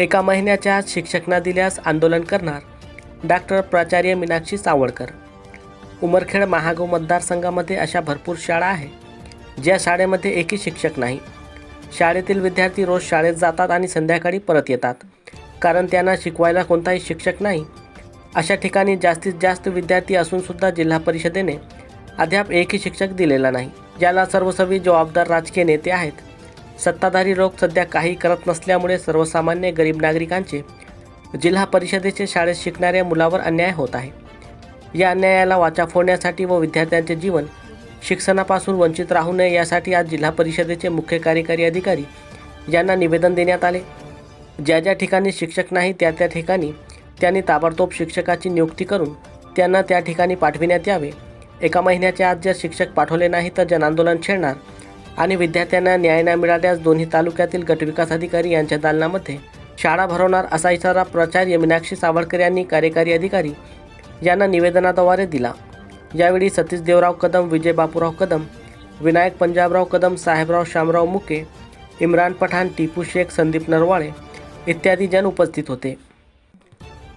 एका महिन्याच्या आत दिल्यास आंदोलन करणार डॉक्टर प्राचार्य मीनाक्षी सावळकर. उमरखेड महागाव मतदारसंघामध्ये अशा भरपूर शाळा आहे ज्या शाळेमध्ये एकही शिक्षक नाही. शाळेतील विद्यार्थी रोज शाळेत जातात आणि संध्याकाळी परत येतात कारण त्यांना शिकवायला कोणताही शिक्षक नाही. अशा ठिकाणी जास्तीत जास्त विद्यार्थी असूनसुद्धा जिल्हा परिषदेने अद्याप एकही शिक्षक दिलेला नाही ज्याला सर्वसवी जबाबदार राजकीय नेते आहेत. सत्ताधारी लोक सध्या काही करत नसल्यामुळे सर्वसामान्य गरीब नागरिकांचे जिल्हा परिषदेचे शाळेत शिकणाऱ्या मुलावर अन्याय होत आहे. या अन्यायाला वाचा फोडण्यासाठी व विद्यार्थ्यांचे जीवन शिक्षणापासून वंचित राहू नये यासाठी आज जिल्हा परिषदेचे मुख्य कार्यकारी अधिकारी यांना निवेदन देण्यात आले. ज्या ज्या ठिकाणी शिक्षक नाही त्या त्या ठिकाणी त्यांनी ताबडतोब शिक्षकाची नियुक्ती करून त्यांना त्या ठिकाणी पाठविण्यात यावे. एका महिन्याच्या आत जर शिक्षक पाठवले नाही तर जनआंदोलन छेडणार. आणि विद्यार्थ्यांना न्याय न मिळाल्यास दोन्ही तालुक्यातील गटविकास अधिकारी यांच्या दालनामध्ये शाळा भरवणार असा इशारा प्राचार्य मीनाक्षी सावळकर यांनी कार्यकारी अधिकारी यांना निवेदनाद्वारे दिला. यावेळी सतीश देवराव कदम विजय बापूराव कदम विनायक पंजाबराव कदम साहेबराव शामराव मुके इम्रान पठाण टिपू शेख संदीप नरवाळे इत्यादी जण उपस्थित होते.